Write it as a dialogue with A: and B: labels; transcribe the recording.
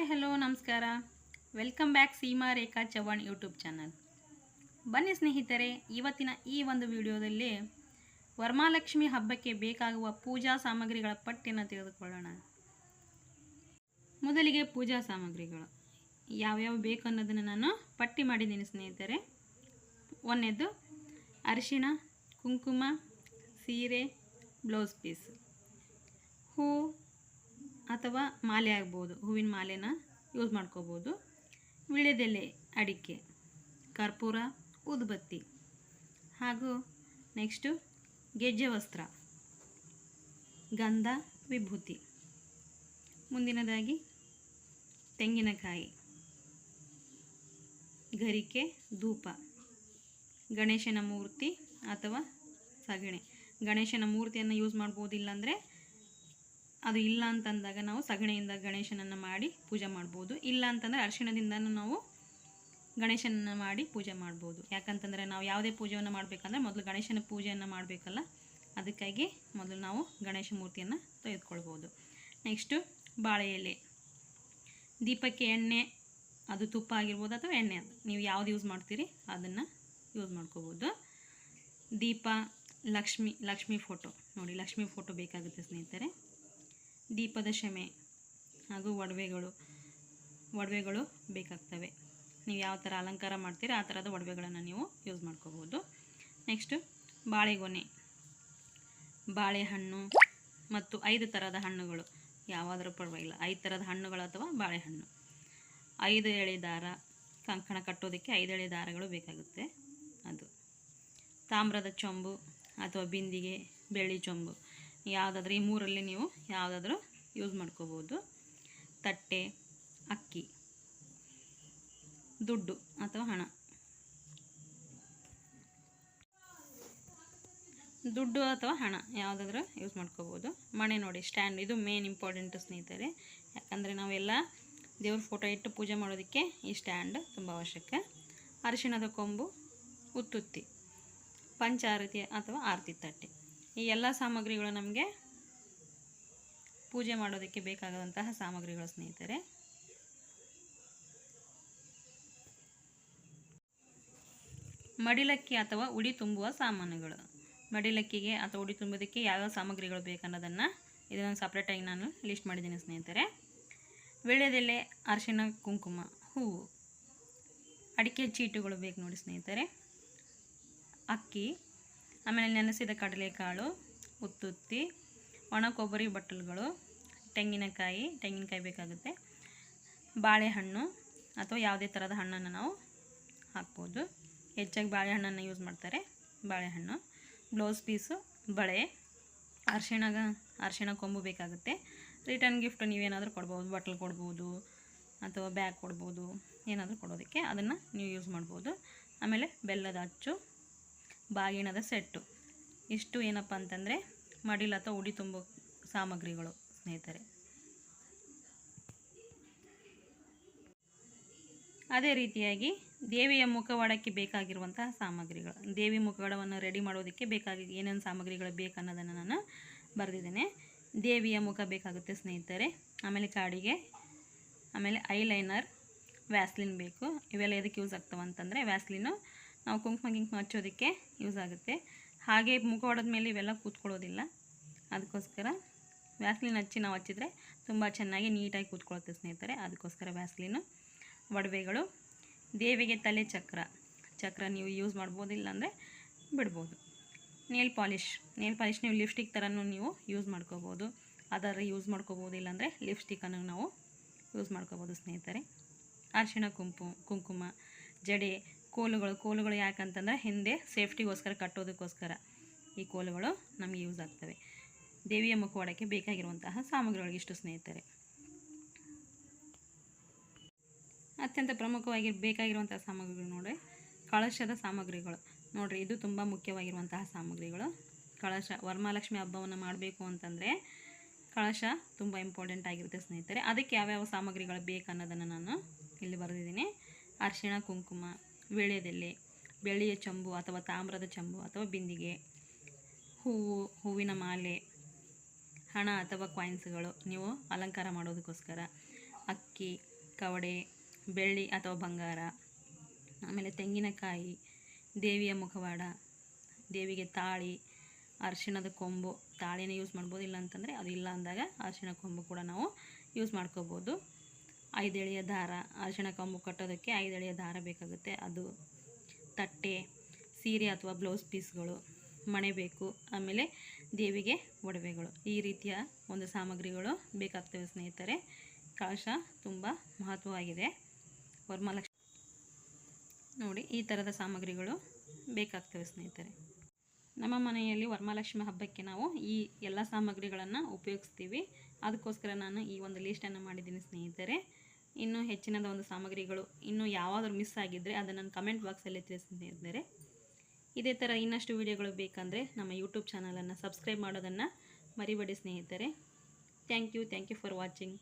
A: Hi, hello, ನಮಸ್ಕಾರ. Welcome back Seema Rekha Chavan YouTube channel ಬನ್ನಿ ಸ್ನೇಹಿತರೆ, ಇವತ್ತಿನ ಈ ಒಂದು ವಿಡಿಯೋದಲ್ಲಿ ವರ್ಮಾಲಕ್ಷ್ಮಿ ಹಬ್ಬಕ್ಕೆ ಬೇಕಾಗುವ ಪೂಜಾ ಸಾಮಗ್ರಿಗಳ ಪಟ್ಟಿಯನ್ನು ತೆಗೆದುಕೊಳ್ಳೋಣ. ಮೊದಲಿಗೆ ಪೂಜಾ ಸಾಮಗ್ರಿಗಳು. ಯಾವ್ಯಾವ ಬೇಕು ಅನ್ನೋದನ್ನು ನಾನು ಪಟ್ಟಿ ಮಾಡಿದ್ದೀನಿ ಸ್ನೇಹಿತರೆ. ಒಂದನೇದು ಅರಿಶಿಣ, ಕುಂಕುಮ, ಸೀರೆ ಬ್ಲೌಸ್ ಪೀಸ್ ಹೂ ಅಥವಾ ಮಾಲೆ ಆಗ್ಬೋದು, ಹೂವಿನ ಮಾಲೆನ ಯೂಸ್ ಮಾಡ್ಕೋಬೋದು. ವಿಳ್ಯದೆಲೆ, ಅಡಿಕೆ, ಕರ್ಪೂರ ಉದ್ಬತ್ತಿ ಹಾಗೂ ನೆಕ್ಸ್ಟು ಗೆಜ್ಜೆ ವಸ್ತ್ರ, ಗಂಧ, ವಿಭೂತಿ. ಮುಂದಿನದಾಗಿ ತೆಂಗಿನಕಾಯಿ, ಗರಿಕೆ, ಧೂಪ, ಗಣೇಶನ ಮೂರ್ತಿ ಅಥವಾ ಸಗಣಿ. ಗಣೇಶನ ಮೂರ್ತಿಯನ್ನು ಯೂಸ್ ಮಾಡ್ಬೋದಿಲ್ಲ ಅಂದರೆ ಅದು ಇಲ್ಲ ಅಂತಂದಾಗ ನಾವು ಸಗಣಿಯಿಂದ ಗಣೇಶನನ್ನು ಮಾಡಿ ಪೂಜೆ ಮಾಡ್ಬೋದು. ಇಲ್ಲ ಅಂತಂದರೆ ಅರಿಶಿಣದಿಂದನೂ ನಾವು ಗಣೇಶನನ್ನು ಮಾಡಿ ಪೂಜೆ ಮಾಡ್ಬೋದು. ಯಾಕಂತಂದರೆ ನಾವು ಯಾವುದೇ ಪೂಜೆಯನ್ನು ಮಾಡಬೇಕಂದ್ರೆ ಮೊದಲು ಗಣೇಶನ ಪೂಜೆಯನ್ನು ಮಾಡಬೇಕಲ್ಲ? ಅದಕ್ಕಾಗಿ ಮೊದಲು ನಾವು ಗಣೇಶ ಮೂರ್ತಿಯನ್ನು ತೆಗೆದುಕೊಳ್ಬೋದು. ನೆಕ್ಸ್ಟು ಬಾಳೆ ಎಲೆ. ದೀಪಕ್ಕೆ ಎಣ್ಣೆ, ಅದು ತುಪ್ಪ ಆಗಿರ್ಬೋದು ಅಥವಾ ಎಣ್ಣೆ ಅದು. ನೀವು ಯಾವ್ದು ಯೂಸ್ ಮಾಡ್ತೀರಿ ಅದನ್ನು ಯೂಸ್ ಮಾಡ್ಕೋಬೋದು. ದೀಪ, ಲಕ್ಷ್ಮಿ ಲಕ್ಷ್ಮಿ ಫೋಟೋ ನೋಡಿ ಲಕ್ಷ್ಮಿ ಫೋಟೋ ಬೇಕಾಗುತ್ತೆ ಸ್ನೇಹಿತರೆ. ದೀಪದ ಶಮೆ ಹಾಗೂ ಒಡವೆಗಳು ಒಡವೆಗಳು ಬೇಕಾಗ್ತವೆ. ನೀವು ಯಾವ ಥರ ಅಲಂಕಾರ ಮಾಡ್ತೀರಾ, ಆ ಥರದ ಒಡವೆಗಳನ್ನು ನೀವು ಯೂಸ್ ಮಾಡ್ಕೋಬೋದು. ನೆಕ್ಸ್ಟು ಬಾಳೆಗೊನೆ, ಬಾಳೆಹಣ್ಣು ಮತ್ತು ಐದು ಥರದ ಹಣ್ಣುಗಳು. ಯಾವಾದರೂ ಪರವಾಗಿಲ್ಲ, ಐದು ಥರದ ಹಣ್ಣುಗಳು ಅಥವಾ ಬಾಳೆಹಣ್ಣು. ಐದು ಎಳೆ ದಾರ, ಕಂಕಣ ಕಟ್ಟೋದಕ್ಕೆ ಐದು ಎಳೆ ದಾರಗಳು ಬೇಕಾಗುತ್ತೆ. ಅದು ತಾಮ್ರದ ಚೊಂಬು ಅಥವಾ ಬಿಂದಿಗೆ, ಬೆಳ್ಳಿ ಚೊಂಬು. ಯಾವುದಾದ್ರೂ ಈ ಮೂರಲ್ಲಿ ನೀವು ಯಾವುದಾದ್ರೂ ಯೂಸ್ ಮಾಡ್ಕೋಬೋದು. ತಟ್ಟೆ, ಅಕ್ಕಿ, ದುಡ್ಡು ಅಥವಾ ಹಣ. ದುಡ್ಡು ಅಥವಾ ಹಣ ಯಾವುದಾದ್ರೂ ಯೂಸ್ ಮಾಡ್ಕೋಬೋದು. ಮಣೆ ನೋಡಿ ಸ್ಟ್ಯಾಂಡ್ ಇದು ಮೇನ್ ಇಂಪಾರ್ಟೆಂಟ್ ಸ್ನೇಹಿತರೆ. ಯಾಕಂದರೆ ನಾವೆಲ್ಲ ದೇವ್ರ ಫೋಟೋ ಇಟ್ಟು ಪೂಜೆ ಮಾಡೋದಕ್ಕೆ ಈ ಸ್ಟ್ಯಾಂಡ್ ತುಂಬ ಅವಶ್ಯಕ. ಅರಿಶಿಣದ ಕೊಂಬು, ಉತ್ತುತ್ತಿ, ಪಂಚಾರತಿ ಅಥವಾ ಆರತಿ ತಟ್ಟೆ. ಈ ಎಲ್ಲ ಸಾಮಗ್ರಿಗಳು ನಮಗೆ ಪೂಜೆ ಮಾಡೋದಕ್ಕೆ ಬೇಕಾಗುವಂತಹ ಸಾಮಗ್ರಿಗಳು ಸ್ನೇಹಿತರೆ. ಮಡಿಲಕ್ಕಿ ಅಥವಾ ಉಡಿ ತುಂಬುವ ಸಾಮಾನುಗಳು. ಮಡಿಲಕ್ಕಿಗೆ ಅಥವಾ ಉಡಿ ತುಂಬೋದಕ್ಕೆ ಯಾವ್ಯಾವ ಸಾಮಗ್ರಿಗಳು ಬೇಕನ್ನೋದನ್ನು ಇದನ್ನು ಸಪ್ರೇಟಾಗಿ ನಾನು ಲಿಸ್ಟ್ ಮಾಡಿದ್ದೀನಿ ಸ್ನೇಹಿತರೆ. ವೀಳ್ಯದೆಲೆ ಅರಿಶಿನ ಕುಂಕುಮ, ಹೂವು. ಅಡಿಕೆ ಚೀಟುಗಳು ಬೇಕು ನೋಡಿ ಸ್ನೇಹಿತರೆ. ಅಕ್ಕಿ, ಆಮೇಲೆ ನೆನೆಸಿದ ಕಡಲೆಕಾಳು, ಉತ್ತುತ್ತಿ ಒಣ ಕೊಬ್ಬರಿ ಬಟ್ಟಲುಗಳು, ತೆಂಗಿನಕಾಯಿ ತೆಂಗಿನಕಾಯಿ ಬೇಕಾಗುತ್ತೆ. ಬಾಳೆಹಣ್ಣು ಅಥವಾ ಯಾವುದೇ ಥರದ ಹಣ್ಣನ್ನು ನಾವು ಹಾಕ್ಬೋದು. ಹೆಚ್ಚಾಗಿ ಬಾಳೆಹಣ್ಣನ್ನು ಯೂಸ್ ಮಾಡ್ತಾರೆ ಬಾಳೆಹಣ್ಣು. ಬ್ಲೌಸ್ ಪೀಸು, ಬಳೆ, ಅರ್ಶಿಣಗ, ಅರಿಶಿಣ ಕೊಂಬು ಬೇಕಾಗುತ್ತೆ. ರಿಟರ್ನ್ ಗಿಫ್ಟ್ ನೀವೇನಾದರೂ ಕೊಡ್ಬೋದು ಬಟ್ಲು ಕೊಡ್ಬೋದು ಅಥವಾ ಬ್ಯಾಗ್ ಕೊಡ್ಬೋದು, ಏನಾದರೂ ಕೊಡೋದಕ್ಕೆ ಅದನ್ನು ನೀವು ಯೂಸ್ ಮಾಡ್ಬೋದು. ಆಮೇಲೆ ಬೆಲ್ಲದ ಅಚ್ಚು, ಬಾಗಿಣದ ಸೆಟ್ಟು. ಇಷ್ಟು ಏನಪ್ಪ ಅಂತಂದರೆ ಮಡಿಲು ಅಥವಾ ಉಡಿ ತುಂಬೋ ಸಾಮಗ್ರಿಗಳು, ಸ್ನೇಹಿತರೆ. ಅದೇ ರೀತಿಯಾಗಿ ದೇವಿಯ ಮುಖವಾಡಕ್ಕೆ ಬೇಕಾಗಿರುವಂತಹ ಸಾಮಗ್ರಿಗಳು, ದೇವಿ ಮುಖವಾಡವನ್ನು ರೆಡಿ ಮಾಡೋದಕ್ಕೆ ಬೇಕಾಗಿ ಏನೇನು ಸಾಮಗ್ರಿಗಳು ಬೇಕನ್ನೋದನ್ನು ನಾನು ಬರೆದಿದ್ದೇನೆ. ದೇವಿಯ ಮುಖ ಬೇಕಾಗುತ್ತೆ, ಸ್ನೇಹಿತರೆ. ಆಮೇಲೆ ಕಾಡಿಗೆ, ಆಮೇಲೆ ಐಲೈನರ್ ವ್ಯಾಸ್ಲಿನ್ ಬೇಕು. ಇವೆಲ್ಲ ಎದಕ್ಕೆ ಯೂಸ್ ಆಗ್ತವೆ ಅಂತಂದರೆ ವ್ಯಾಸ್ಲಿನು ನಾವು ಕುಂಕುಮ, ಗಿಂಕುಮ ಹಚ್ಚೋದಕ್ಕೆ ಯೂಸ್ ಆಗುತ್ತೆ. ಹಾಗೆ ಮುಖ ಹೊಡೆದ ಮೇಲೆ ಇವೆಲ್ಲ ಕೂತ್ಕೊಳ್ಳೋದಿಲ್ಲ. ಅದಕ್ಕೋಸ್ಕರ ವ್ಯಾಸ್ಲಿನ್ ಹಚ್ಚಿ ನಾವು ಹಚ್ಚಿದರೆ ತುಂಬ ಚೆನ್ನಾಗಿ ನೀಟಾಗಿ ಕೂತ್ಕೊಳ್ಳುತ್ತೆ ಸ್ನೇಹಿತರೆ. ಅದಕ್ಕೋಸ್ಕರ ವ್ಯಾಸ್ಲಿನು, ಒಡವೆಗಳು, ದೇವಿಗೆ ತಲೆ ಚಕ್ರ. ಚಕ್ರ ನೀವು ಯೂಸ್ ಮಾಡ್ಬೋದಿಲ್ಲ ಅಂದರೆ ಬಿಡ್ಬೋದು. ನೇಲ್ ಪಾಲಿಷ್ ನೇಲ್ ಪಾಲಿಷ್ ನೀವು ಲಿಪ್ಸ್ಟಿಕ್ ಥರನೂ ನೀವು ಯೂಸ್ ಮಾಡ್ಕೋಬೋದು. ಅದರ ಯೂಸ್ ಮಾಡ್ಕೋಬೋದು ಇಲ್ಲಾಂದರೆ ಲಿಪ್ಸ್ಟಿಕ್ಕನ್ನು ನಾವು ಯೂಸ್ ಮಾಡ್ಕೋಬೋದು ಸ್ನೇಹಿತರೆ. ಅರಿಶಿಣ ಕುಂಕು ಕುಂಕುಮ, ಜಡೆ ಕೋಲುಗಳು ಕೋಲುಗಳು ಯಾಕಂತಂದರೆ ಹಿಂದೆ ಸೇಫ್ಟಿಗೋಸ್ಕರ, ಕಟ್ಟೋದಕ್ಕೋಸ್ಕರ ಈ ಕೋಲುಗಳು ನಮಗೆ ಯೂಸ್ ಆಗ್ತವೆ. ದೇವಿಯ ಮುಖವಾಡಕ್ಕೆ ಬೇಕಾಗಿರುವಂತಹ ಸಾಮಗ್ರಿಗಳಿಗೆ ಇಷ್ಟು ಸ್ನೇಹಿತರೆ. ಅತ್ಯಂತ ಪ್ರಮುಖವಾಗಿ ಬೇಕಾಗಿರುವಂತಹ ಸಾಮಗ್ರಿಗಳು ನೋಡಿ ಕಳಶದ ಸಾಮಗ್ರಿಗಳು. ನೋಡಿರಿ, ಇದು ತುಂಬ ಮುಖ್ಯವಾಗಿರುವಂತಹ ಸಾಮಗ್ರಿಗಳು. ಕಳಶ ವರಮಹಾಲಕ್ಷ್ಮಿ ಹಬ್ಬವನ್ನು ಮಾಡಬೇಕು ಅಂತಂದರೆ ಕಳಶ ತುಂಬ ಇಂಪಾರ್ಟೆಂಟ್ ಆಗಿರುತ್ತೆ ಸ್ನೇಹಿತರೆ. ಅದಕ್ಕೆ ಯಾವ್ಯಾವ ಸಾಮಗ್ರಿಗಳು ಬೇಕು ಅನ್ನೋದನ್ನು ನಾನು ಇಲ್ಲಿ ಬರೆದಿದ್ದೀನಿ. ಅರಿಶಿಣ, ಕುಂಕುಮ ವೀಳ್ಯದೆಲೆ ಬೆಳ್ಳಿಯ ಚಂಬು ಅಥವಾ ತಾಮ್ರದ ಚಂಬು ಅಥವಾ ಬಿಂದಿಗೆ, ಹೂವು, ಹೂವಿನ ಮಾಲೆ, ಹಣ ಅಥವಾ ಕಾಯಿನ್ಸ್ಗಳು ನೀವು ಅಲಂಕಾರ ಮಾಡೋದಕ್ಕೋಸ್ಕರ, ಅಕ್ಕಿ, ಕವಡೆ, ಬೆಳ್ಳಿ ಅಥವಾ ಬಂಗಾರ, ಆಮೇಲೆ ತೆಂಗಿನಕಾಯಿ, ದೇವಿಯ ಮುಖವಾಡ, ದೇವಿಗೆ ತಾಳಿ, ಅರಿಶಿಣದ ಕೊಂಬು, ತಾಳಿನ ಯೂಸ್ ಮಾಡ್ಬೋದು ಇಲ್ಲ ಅಂತಂದರೆ ಅದು ಇಲ್ಲ ಅಂದಾಗ ಅರಿಶಿಣ ಕೊಂಬು ಕೂಡ ನಾವು ಯೂಸ್ ಮಾಡ್ಕೋಬೋದು. ಐದೆಳೆಯ ದಾರ ಅರಿಶಿಣ ಕಂಬು ಕಟ್ಟೋದಕ್ಕೆ ಐದೆಳೆಯ ದಾರ ಬೇಕಾಗುತ್ತೆ. ಅದು ತಟ್ಟೆ, ಸೀರೆ ಅಥವಾ ಬ್ಲೌಸ್ ಪೀಸ್ಗಳು, ಮಣೆ ಬೇಕು, ಆಮೇಲೆ ದೇವಿಗೆ ಒಡವೆಗಳು. ಈ ರೀತಿಯ ಒಂದು ಸಾಮಗ್ರಿಗಳು ಬೇಕಾಗ್ತವೆ ಸ್ನೇಹಿತರೆ. ಕಳಶ ತುಂಬ ಮಹತ್ವವಾಗಿದೆ. ವರಮಹಾಲಕ್ಷ್ಮಿ ನೋಡಿ, ಈ ಥರದ ಸಾಮಗ್ರಿಗಳು ಬೇಕಾಗ್ತವೆ ಸ್ನೇಹಿತರೆ. ನಮ್ಮ ಮನೆಯಲ್ಲಿ ವರಮಹಾಲಕ್ಷ್ಮಿ ಹಬ್ಬಕ್ಕೆ ನಾವು ಈ ಎಲ್ಲ ಸಾಮಗ್ರಿಗಳನ್ನು ಉಪಯೋಗಿಸ್ತೀವಿ. ಅದಕ್ಕೋಸ್ಕರ ನಾನು ಈ ಒಂದು ಲೀಸ್ಟನ್ನು ಮಾಡಿದ್ದೀನಿ ಸ್ನೇಹಿತರೆ. ಇನ್ನೂ ಹೆಚ್ಚಿನದ ಒಂದು ಸಾಮಗ್ರಿಗಳು ಇನ್ನೂ ಯಾವಾದರೂ ಮಿಸ್ ಆಗಿದ್ದರೆ ಅದನ್ನು ನಾನು ಕಮೆಂಟ್ ಬಾಕ್ಸಲ್ಲಿ ತಿಳಿಸಿ ಸ್ನೇಹಿತರೆ ಇದೇ ಥರ ಇನ್ನಷ್ಟು ವಿಡಿಯೋಗಳು ಬೇಕಂದರೆ ನಮ್ಮ ಯೂಟ್ಯೂಬ್ ಚಾನಲನ್ನು ಸಬ್ಸ್ಕ್ರೈಬ್ ಮಾಡೋದನ್ನು ಮರಿಬೇಡಿ ಸ್ನೇಹಿತರೆ. Thank you thank you for watching